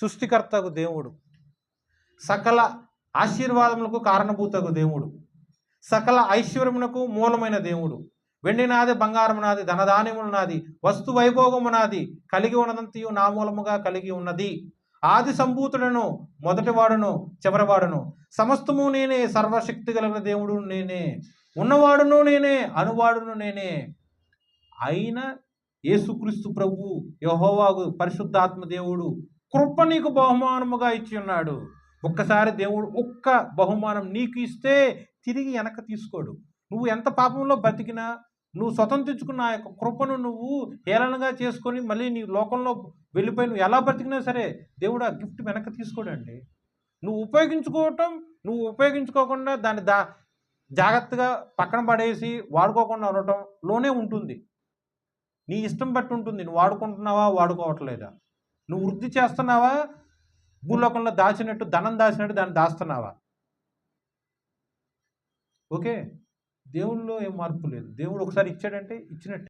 సృష్టికర్తకు దేవుడు. సకల ఆశీర్వాదములకు కారణభూతకు దేవుడు. సకల ఐశ్వర్యమునకు మూలమైన దేవుడు. వెండి నాది బంగారం నాది ధనధాన్యములు నాది వస్తు వైభోగము నాది కలిగి ఉన్నదంతయు నా మూలముగా కలిగి ఉన్నది. ఆది సంభూతుడను మొదటివాడును చివరివాడును సమస్తము నేనే సర్వశక్తి కలిగిన దేవుడు నేనే. ఉన్నవాడును నేనే అనువాడును నేనే. అయిన యేసుక్రీస్తు ప్రభు యహోవాగు పరిశుద్ధాత్మ దేవుడు. కృప నీకు బహుమానముగా ఇచ్చి ఉన్నాడు. ఒక్కసారి దేవుడు ఒక్క బహుమానం నీకు ఇస్తే తిరిగి వెనక తీసుకోడు. నువ్వు ఎంత పాపంలో బతికినా నువ్వు స్వతంత్రించుకున్న ఆ యొక్క కృపను నువ్వు హేళనగా చేసుకొని మళ్ళీ నీ లోకంలో వెళ్ళిపోయి నువ్వు ఎలా బ్రతికినా సరే దేవుడు ఆ గిఫ్ట్ వెనక్కి తీసుకోడండి. నువ్వు ఉపయోగించుకోవటం నువ్వు ఉపయోగించుకోకుండా దాన్ని దా జాగ్రత్తగా పక్కన పడేసి వాడుకోకుండా ఉండటంలోనే ఉంటుంది. నీ ఇష్టం బట్టి ఉంటుంది. నువ్వు వాడుకుంటున్నావా వాడుకోవట్లేదా? నువ్వు వృద్ధి చేస్తున్నావా? భూలోకంలో దాచినట్టు ధనం దాచినట్టు దాన్ని దాస్తున్నావా? ఓకే? దేవుల్లో ఏం మార్పు లేదు. దేవుడు ఒకసారి ఇచ్చాడంటే ఇచ్చినట్టు.